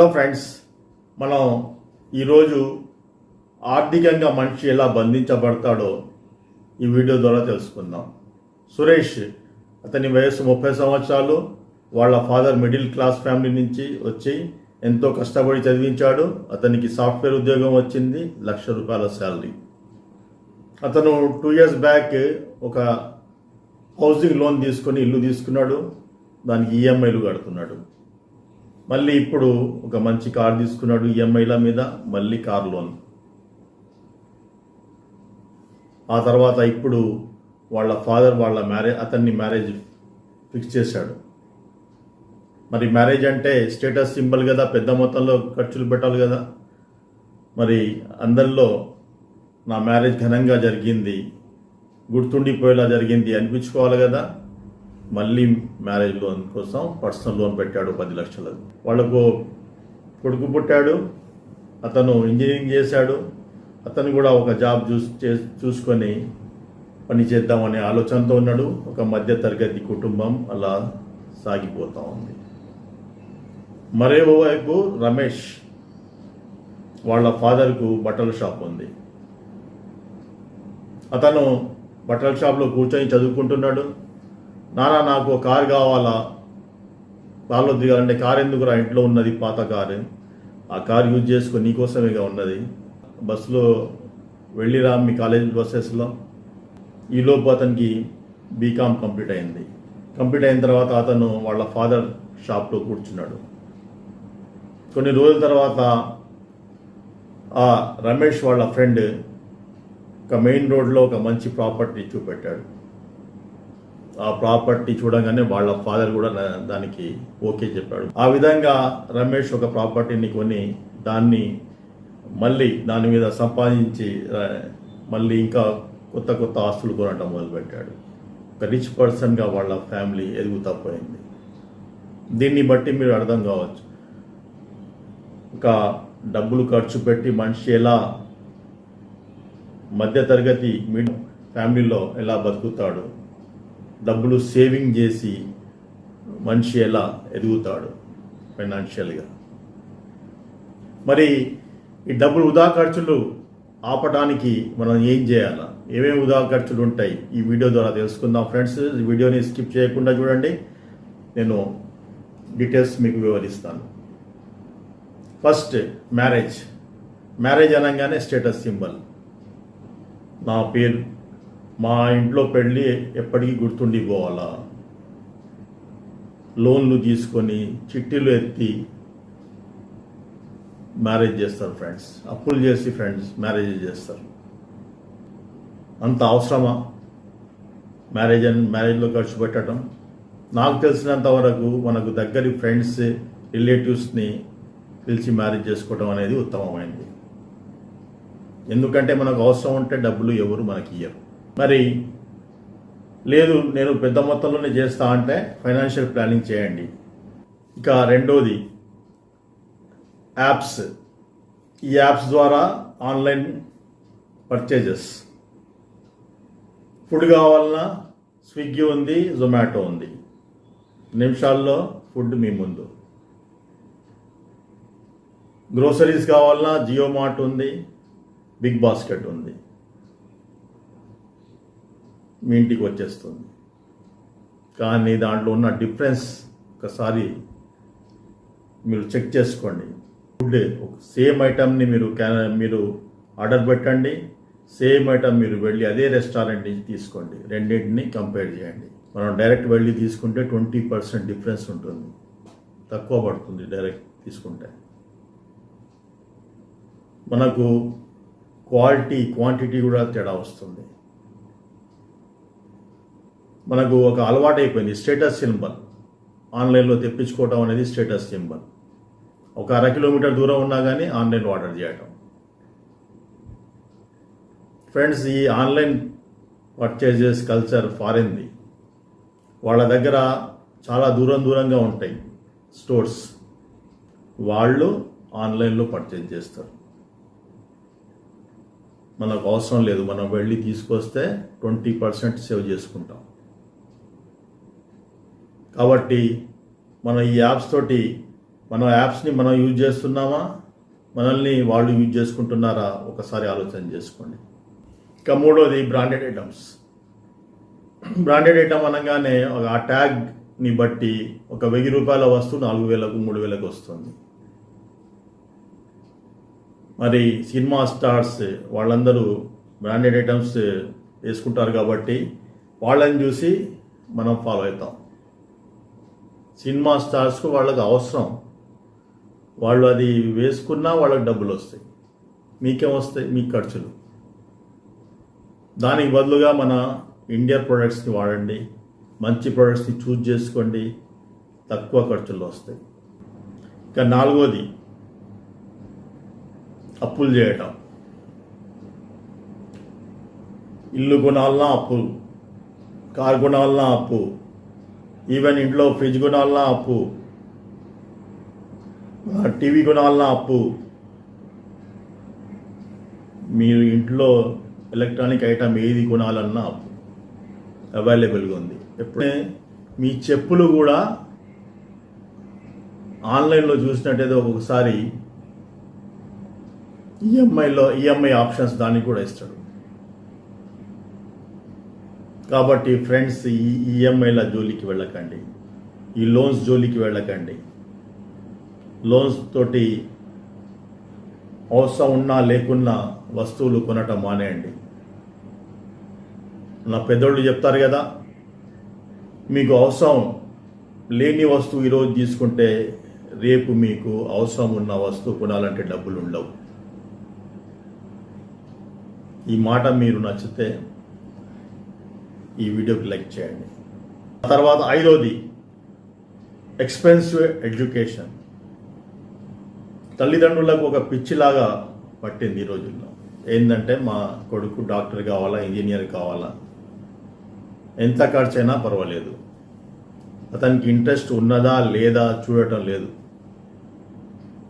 Hello friends మనం ఈరోజు ఆర్థికంగా మనిషి ఎలా బంధించబడతాడో ఈ వీడియో ద్వారా తెలుసుకుందాం. సురేష్ అతని వయసు ముప్పై సంవత్సరాలు. వాళ్ళ ఫాదర్ మిడిల్ క్లాస్ ఫ్యామిలీ నుంచి వచ్చి ఎంతో కష్టపడి చదివించాడు. అతనికి సాఫ్ట్వేర్ ఉద్యోగం వచ్చింది లక్ష రూపాయల శాలరీ అతను టూ ఇయర్స్ బ్యాక్ ఒక హౌసింగ్ లోన్ తీసుకొని ఇల్లు తీసుకున్నాడు. దానికి ఈఎంఐలు కడుతున్నాడు. మళ్ళీ ఇప్పుడు ఒక మంచి కార్ తీసుకున్నాడు ఈఎంఐల మీద మళ్ళీ కార్ లోన్. ఆ తర్వాత ఇప్పుడు వాళ్ళ ఫాదర్ వాళ్ళ మ్యారేజ్ అతన్ని మ్యారేజ్ ఫిక్స్ చేశాడు. మరి మ్యారేజ్ అంటే స్టేటస్ సింబల్ కదా పెద్ద మొత్తంలో ఖర్చులు పెట్టాలి కదా. మరి అందరిలో నా మ్యారేజ్ ఘనంగా జరిగింది గుర్తుండిపోయేలా జరిగింది అనిపించుకోవాలి కదా. మళ్ళీ మ్యారేజ్ లోన్ కోసం పర్సనల్ లోన్ పెట్టాడు పది లక్షలు. వాళ్ళకు కొడుకు పుట్టాడు అతను ఇంజనీరింగ్ చేశాడు అతను కూడా ఒక జాబ్ చూ చే చూసుకొని పని చేద్దామనే ఆలోచనతో ఉన్నాడు. ఒక మధ్య తరగతి కుటుంబం అలా సాగిపోతూ ఉంది. మరోవైపు రమేష్ వాళ్ళ ఫాదర్కు బట్టల షాప్ ఉంది. అతను బట్టల షాప్లో కూర్చొని చదువుకుంటున్నాడు. నానా నాకు కారు కావాలా? కారులో దిగాలంటే కారు ఎందుకురా ఇంట్లో ఉన్నది పాత కారు. ఆ కారు యూజ్ చేసుకుని నీకోసమేగా ఉన్నది. బస్సులో వెళ్ళిరా మీ కాలేజ్ బస్సెస్లో. ఈలోపు అతనికి బీకామ్ కంప్లీట్ అయింది. కంప్లీట్ అయిన తర్వాత అతను వాళ్ళ ఫాదర్ షాప్లో కూర్చున్నాడు. కొన్ని రోజుల తర్వాత ఆ రమేష్ వాళ్ళ ఫ్రెండ్ ఒక మెయిన్ రోడ్లో ఒక మంచి ప్రాపర్టీ చూపెట్టాడు. ఆ ప్రాపర్టీ చూడగానే వాళ్ళ ఫాదర్ కూడా దానికి ఓకే చెప్పాడు. ఆ విధంగా రమేష్ ఒక ప్రాపర్టీని కొని దాన్ని మళ్ళీ దాని మీద సంపాదించి మళ్ళీ ఇంకా కొత్త కొత్త ఆస్తులు కొనటం మొదలుపెట్టాడు. ఒక రిచ్ పర్సన్గా వాళ్ళ ఫ్యామిలీ ఎదుగుతా పోయింది. దీన్ని బట్టి మీరు అర్థం కావచ్చు. ఒక డబ్బులు ఖర్చు పెట్టి మనిషి ఎలా మధ్యతరగతి మిడ్ ఫ్యామిలీలో ఎలా బతుకుతాడు డబ్బులు సేవింగ్ చేసి మనిషి ఎలా ఎదుగుతాడు ఫైనాన్షియల్గా? మరి ఈ డబ్బులు వృధా ఖర్చులు ఆపడానికి మనం ఏం చేయాలా? ఏమేమి వృధా ఖర్చులు ఉంటాయి? ఈ వీడియో ద్వారా తెలుసుకుందాం ఫ్రెండ్స్. ఈ వీడియోని స్కిప్ చేయకుండా చూడండి. నేను డీటెయిల్స్ మీకు వివరిస్తాను. First marriage. మ్యారేజ్ అనగానే స్టేటస్ సింబల్. నా పేరు మా ఇంట్లో పెళ్ళి ఎప్పటికీ గుర్తుండిపోవాలా? లోన్లు తీసుకొని చిట్టీలు ఎత్తి మ్యారేజ్ చేస్తారు ఫ్రెండ్స్. అప్పులు చేసి ఫ్రెండ్స్ మ్యారేజ్ చేస్తారు. అంత అవసరమా? మ్యారేజ్ అని మ్యారేజ్లో ఖర్చు పెట్టడం? నాకు తెలిసినంత వరకు మనకు దగ్గరి ఫ్రెండ్స్ రిలేటివ్స్ని పిలిచి మ్యారేజ్ చేసుకోవడం అనేది ఉత్తమమైనది ఎందుకంటే మనకు అవసరం ఉంటే డబ్బులు ఎవరు మనకి ఇయ్యరు. మరి లేదు నేను పెద్ద మొత్తంలోనే చేస్తా అంటే ఫైనాన్షియల్ ప్లానింగ్ చేయండి. ఇక రెండోది యాప్స్. ఈ యాప్స్ ద్వారా ఆన్లైన్ పర్చేజెస్. ఫుడ్ కావాలన్నా స్విగ్గీ ఉంది జొమాటో ఉంది. నిమిషాల్లో ఫుడ్ మీ ముందు. గ్రోసరీస్ కావాలన్నా జియో మార్ట్ ఉంది బిగ్ బాస్కెట్ ఉంది. మీ ఇంటికి వచ్చేస్తుంది. కానీ దాంట్లో ఉన్న డిఫరెన్స్ ఒకసారి మీరు చెక్ చేసుకోండి. ఫుడ్ సేమ్ ఐటమ్ని మీరు క్యాన్ మీరు ఆర్డర్ పెట్టండి. సేమ్ ఐటమ్ మీరు వెళ్ళి అదే రెస్టారెంట్ నుంచి తీసుకోండి. రెండింటిని కంపేర్ చేయండి. మనం డైరెక్ట్ వెళ్ళి తీసుకుంటే ట్వంటీ పర్సెంట్ డిఫరెన్స్ ఉంటుంది. తక్కువ పడుతుంది డైరెక్ట్ తీసుకుంటే. మనకు క్వాలిటీ క్వాంటిటీ కూడా తేడా వస్తుంది. మనకు ఒక అలవాటు అయిపోయింది స్టేటస్ సింబల్ ఆన్లైన్లో తెప్పించుకోవటం అనేది స్టేటస్ సింబల్ ఒక అర కిలోమీటర్ దూరం ఉన్నా కానీ ఆన్లైన్ ఆర్డర్ చేయటం. ఫ్రెండ్స్ ఈ ఆన్లైన్ పర్చేజెస్ కల్చర్ ఫారిన్ది. వాళ్ళ దగ్గర చాలా దూరం దూరంగా ఉంటాయి స్టోర్స్. వాళ్ళు ఆన్లైన్లో పర్చేజ్ చేస్తారు. మనకు అవసరం లేదు మనం వెళ్ళి తీసుకొస్తే ట్వంటీ పర్సెంట్ సేవ్ చేసుకుంటాం. కాబట్టి మనం ఈ యాప్స్ తోటి మన యాప్స్ని మనం యూజ్ చేస్తున్నామా? మనల్ని వాళ్ళు యూజ్ చేసుకుంటున్నారా? ఒకసారి ఆలోచన చేసుకోండి. ఇక మూడోది బ్రాండెడ్ ఐటమ్స్ బ్రాండెడ్ ఐటమ్ అనగానే ఒక ఆ ట్యాగ్ని బట్టి ఒక వెయ్యి రూపాయల వస్తువు నాలుగు వేలకు మూడు వేలకు వస్తుంది. మరి సినిమా స్టార్స్ వాళ్ళందరూ బ్రాండెడ్ ఐటమ్స్ వేసుకుంటారు కాబట్టి వాళ్ళని చూసి మనం ఫాలో అవుతాం. సినిమా స్టార్స్కు వాళ్ళకి అవసరం. వాళ్ళు అది వేసుకున్నా వాళ్ళకి డబ్బులు వస్తాయి. మీకేం వస్తాయి? మీ ఖర్చులు. దానికి బదులుగా మన ఇండియా ప్రొడక్ట్స్ని వాడండి. మంచి ప్రొడక్ట్స్ని చూజ్ చేసుకోండి. తక్కువ ఖర్చుల్లో వస్తాయి. ఇంకా నాలుగోది అప్పులు చేయటం. ఇల్లు కొనాలన్నా అప్పు కారు కొనాలన్నా అప్పు ఈవెన్ ఇంట్లో ఫ్రిడ్జ్ కొనాలన్నా అప్పు. టీవీ కొనాలన్నా అప్పు. మీరు ఇంట్లో ఎలక్ట్రానిక్ ఐటమ్ ఏది కొనాలన్నా అప్పు. అవైలబుల్గా ఉంది. ఎప్పుడే మీ చెప్పులు కూడా ఆన్లైన్లో చూసినట్టయితే ఒక్కొక్కసారి ఈఎంఐలో ఈఎంఐ ఆప్షన్స్ దానికి కూడా ఇస్తాడు. కాబట్టి ఫ్రెండ్స్ ఈ ఈఎంఐల జోలికి వెళ్ళకండి. ఈ లోన్స్ జోలికి వెళ్ళకండి. లోన్స్ తోటి అవసరం ఉన్నా లేకున్నా వస్తువులు కొనటం మానేయండి. నా పెద్దోళ్ళు చెప్తారు కదా మీకు అవసరం లేని వస్తువు ఈరోజు తీసుకుంటే రేపు మీకు అవసరం ఉన్న వస్తువు కొనాలంటే డబ్బులు ఉండవు. ఈ మాట మీరు నచ్చితే ఈ వీడియోకి లైక్ చేయండి. తర్వాత ఐదోది ఎక్స్పెన్సివ్ ఎడ్యుకేషన్ తల్లిదండ్రులకు ఒక పిచ్చిలాగా పట్టింది ఈ రోజుల్లో. ఏంటంటే మా కొడుకు డాక్టర్ కావాలా ఇంజనీర్ కావాలా? ఎంత ఖర్చైనా పర్వాలేదు. అతనికి ఇంట్రెస్ట్ ఉన్నదా లేదా చూడటం లేదు.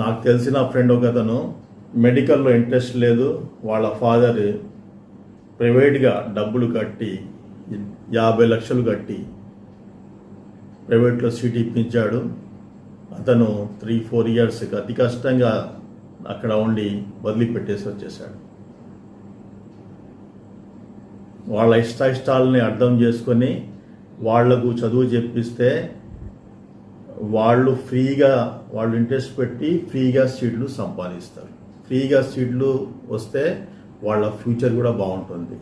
నాకు తెలిసిన ఫ్రెండ్ ఒక అతను మెడికల్లో ఇంట్రెస్ట్ లేదు వాళ్ళ ఫాదర్ ప్రైవేట్గా డబ్బులు కట్టి యాభై లక్షలు కట్టి ప్రైవేట్లో సీట్ ఇప్పించాడు. అతను త్రీ ఫోర్ ఇయర్స్ అతి కష్టంగా అక్కడ ఉండి వదిలిపెట్టేసి వచ్చేసాడు వాళ్ళ ఇష్ట ఇష్టాలని అర్థం చేసుకొని వాళ్ళకు చదువు చెప్పిస్తే వాళ్ళు ఫ్రీగా వాళ్ళు ఇంట్రెస్ట్ పెట్టి ఫ్రీగా సీట్లు సంపాదిస్తారు. ఫ్రీగా సీట్లు వస్తే వాళ్ళ ఫ్యూచర్ కూడా బాగుంటుంది.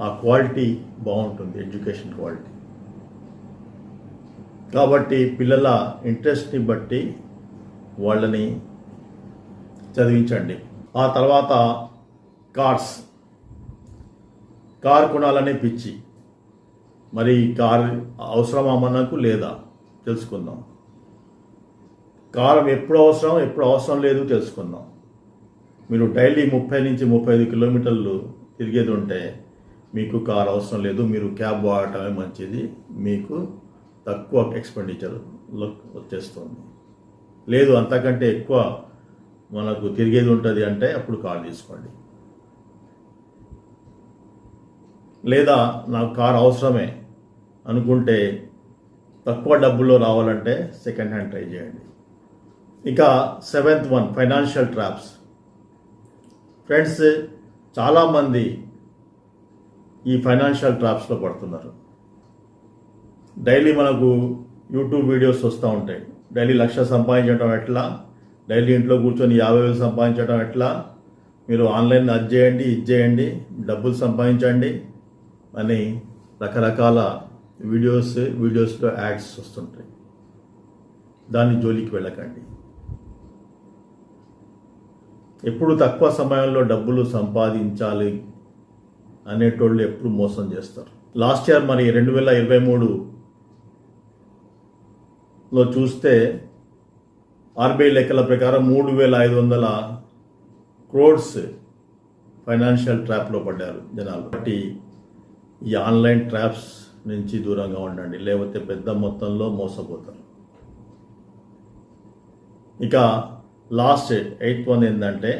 ఆ క్వాలిటీ బాగుంటుంది ఎడ్యుకేషన్ క్వాలిటీ. కాబట్టి పిల్లల ఇంట్రెస్ట్ని బట్టి వాళ్ళని చదివించండి. ఆ తర్వాత కార్స్. కార్ కొనాలనే పిచ్చి. మరి కార్ అవసరమా మనకు లేదా? తెలుసుకుందాం. కారం ఎప్పుడు అవసరం ఎప్పుడు అవసరం లేదు తెలుసుకుందాం. మీరు డైలీ ముప్పై నుంచి ముప్పై ఐదు కిలోమీటర్లు తిరిగేది ఉంటే మీకు కార్ అవసరం లేదు మీరు క్యాబ్ వాడటమే మంచిది. మీకు తక్కువ ఎక్స్పెండిచర్ వచ్చేస్తుంది. లేదు అంతకంటే ఎక్కువ మనకు తిరిగేది ఉంటుంది అంటే అప్పుడు కార్ తీసుకోండి. లేదా నాకు కార్ అవసరమే అనుకుంటే తక్కువ డబ్బుల్లో రావాలంటే సెకండ్ హ్యాండ్ ట్రై చేయండి. ఇక seventh one financial traps friends చాలామంది ఈ ఫైనాన్షియల్ ట్రాప్స్లో పడుతున్నారు. డైలీ మనకు యూట్యూబ్ వీడియోస్ వస్తూ ఉంటాయి. డైలీ లక్ష సంపాదించడం ఎట్లా? డైలీ ఇంట్లో కూర్చొని యాభై వేలు సంపాదించడం ఎట్లా? మీరు ఆన్లైన్ అది చేయండి ఇది చేయండి డబ్బులు సంపాదించండి అని రకరకాల వీడియోస్ వీడియోస్లో యాడ్స్ వస్తుంటాయి. దాన్ని జోలికి వెళ్ళకండి. ఎప్పుడు తక్కువ సమయంలో డబ్బులు సంపాదించాలి అనేటోళ్ళు ఎప్పుడు మోసం చేస్తారు. లాస్ట్ ఇయర్ మరి రెండు వేల ఇరవై మూడులో చూస్తే ఆర్బీఐ లెక్కల ప్రకారం మూడు వేల ఐదు వందల క్రోడ్స్ ఫైనాన్షియల్ ట్రాప్లో పడ్డారు జనాలు. బట్టి ఈ ఆన్లైన్ ట్రాప్స్ నుంచి దూరంగా ఉండండి లేకపోతే పెద్ద మొత్తంలో మోసపోతారు. ఇక లాస్ట్ ఎయిత్ వన్ ఏంటంటే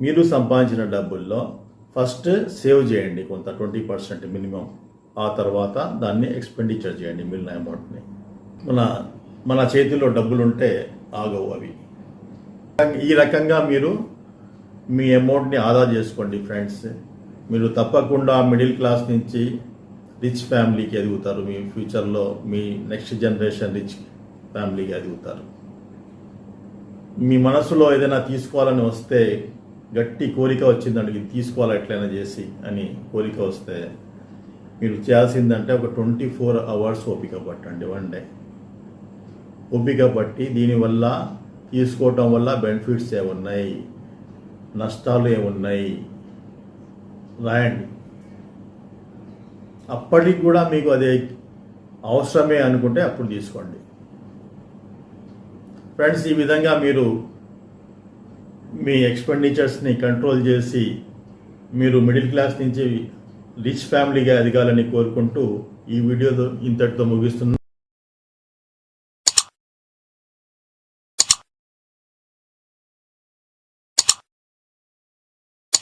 మీరు సంపాదించిన డబ్బుల్లో ఫస్ట్ సేవ్ చేయండి కొంత ట్వంటీ పర్సెంట్ మినిమం. ఆ తర్వాత దాన్ని ఎక్స్పెండిచర్ చేయండి మిగిలిన అమౌంట్ని. మన మన చేతిలో డబ్బులుంటే ఆగవు అవి. ఈ రకంగా మీరు మీ అమౌంట్ని ఆదా చేసుకోండి ఫ్రెండ్స్. మీరు తప్పకుండా మిడిల్ క్లాస్ నుంచి రిచ్ ఫ్యామిలీకి ఎదుగుతారు. మీ ఫ్యూచర్లో మీ నెక్స్ట్ జనరేషన్ రిచ్ ఫ్యామిలీకి ఎదుగుతారు. మీ మనసులో ఏదైనా తీసుకోవాలని వస్తే గట్టి కోరిక వచ్చిందండి ఇది తీసుకోవాలి ఎట్లయినా చేసి అని కోరిక వస్తే మీరు చేయాల్సిందంటే ఒక ట్వంటీ ఫోర్ అవర్స్ ఓపిక పట్టండి వన్ డే. ఓపిక పట్టి దీనివల్ల తీసుకోవటం వల్ల బెనిఫిట్స్ ఏమున్నాయి? నష్టాలు ఏమున్నాయి? రాయండి. అప్పటికి కూడా మీకు అది అవసరమే అనుకుంటే అప్పుడు తీసుకోండి. ఫ్రెండ్స్ ఈ విధంగా మీరు మీ ఎక్స్పెండిచర్స్ని కంట్రోల్ చేసి మీరు మిడిల్ క్లాస్ నుంచి రిచ్ ఫ్యామిలీగా ఎదగాలని కోరుకుంటూ ఈ వీడియోతో ఇంతటితో ముగిస్తున్నాను